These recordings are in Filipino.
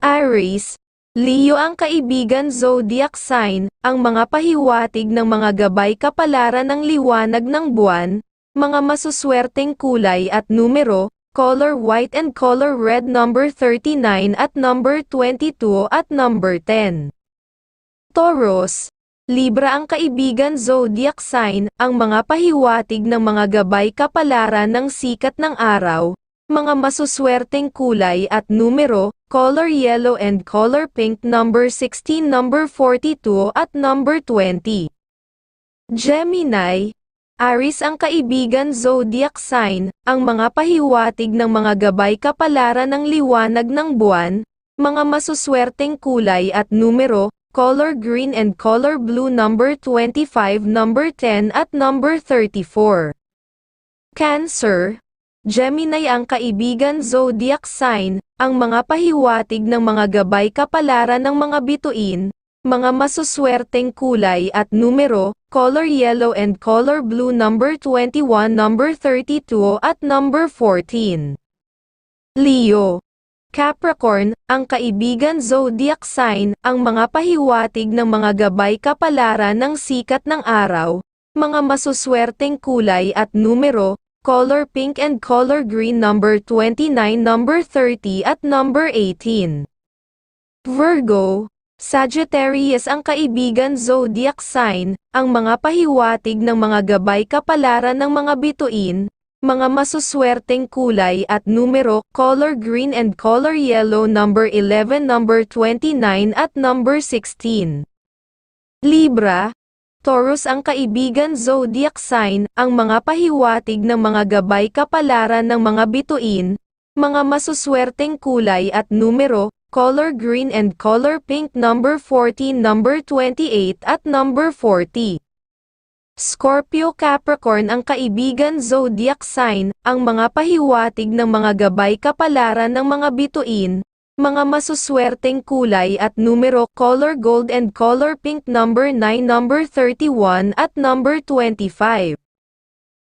Aries, Leo ang kaibigan zodiac sign, ang mga pahiwatig ng mga gabay kapalaran ng liwanag ng buwan, mga masuswerteng kulay at numero, color white and color red number 39 at number 22 at number 10. Taurus, Libra ang kaibigan zodiac sign, ang mga pahiwatig ng mga gabay kapalaran ng sikat ng araw, mga masuswerteng kulay at numero, color yellow and color pink number 16 number 42 at number 20. Gemini, Aries ang kaibigan zodiac sign, ang mga pahiwatig ng mga gabay kapalaran ng liwanag ng buwan, mga masuswerteng kulay at numero, color green and color blue number 25 number 10 at number 34. Cancer, Gemini ang kaibigan zodiac sign, ang mga pahiwatig ng mga gabay kapalaran ng mga bituin, mga masuswerteng kulay at numero, color yellow and color blue number 21 number 32 at number 14. Leo Capricorn, ang kaibigan zodiac sign, ang mga pahiwatig ng mga gabay kapalaran ng sikat ng araw, mga masuswerteng kulay at numero, color pink and color green number 29 number 30 at number 18. Virgo, Sagittarius ang kaibigan zodiac sign, ang mga pahiwatig ng mga gabay kapalaran ng mga bituin, mga masuswerteng kulay at numero, color green and color yellow number 11 number 29 at number 16. Libra, Taurus ang kaibigan zodiac sign, ang mga pahiwatig ng mga gabay kapalaran ng mga bituin, mga masuswerteng kulay at numero, color green and color pink number 14 number 28 at number 40. Scorpio Capricorn ang kaibigan zodiac sign, ang mga pahiwatig ng mga gabay kapalaran ng mga bituin, mga masuswerteng kulay at numero, color gold and color pink number 9 number 31 at number 25.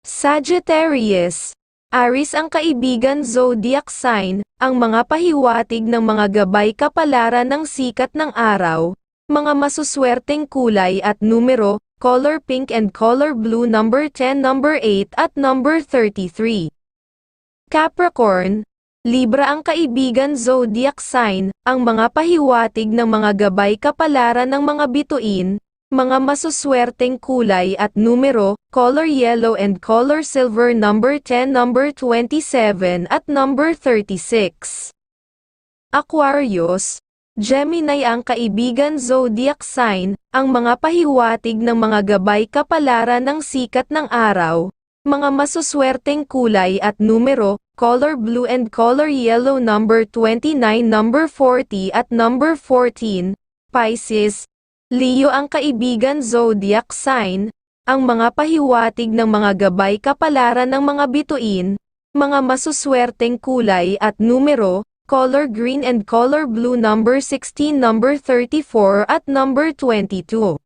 Sagittarius, Aries ang kaibigan zodiac sign, ang mga pahiwatig ng mga gabay kapalaran ng sikat ng araw, mga masuswerteng kulay at numero, color pink and color blue number 10 number 8 at number 33. Capricorn, Libra ang kaibigan zodiac sign, ang mga pahiwatig ng mga gabay kapalaran ng mga bituin, mga masuswerteng kulay at numero, color yellow and color silver number 10 number 27 at number 36. Aquarius, Gemini ang kaibigan zodiac sign, ang mga pahiwatig ng mga gabay kapalaran ng sikat ng araw, mga masuswerteng kulay at numero, color blue and color yellow number 29 number 40 at number 14, Pisces, Leo ang kaibigan zodiac sign, ang mga pahiwatig ng mga gabay kapalaran ng mga bituin, mga masuswerteng kulay at numero, color green and color blue number 16 number 34 at number 22.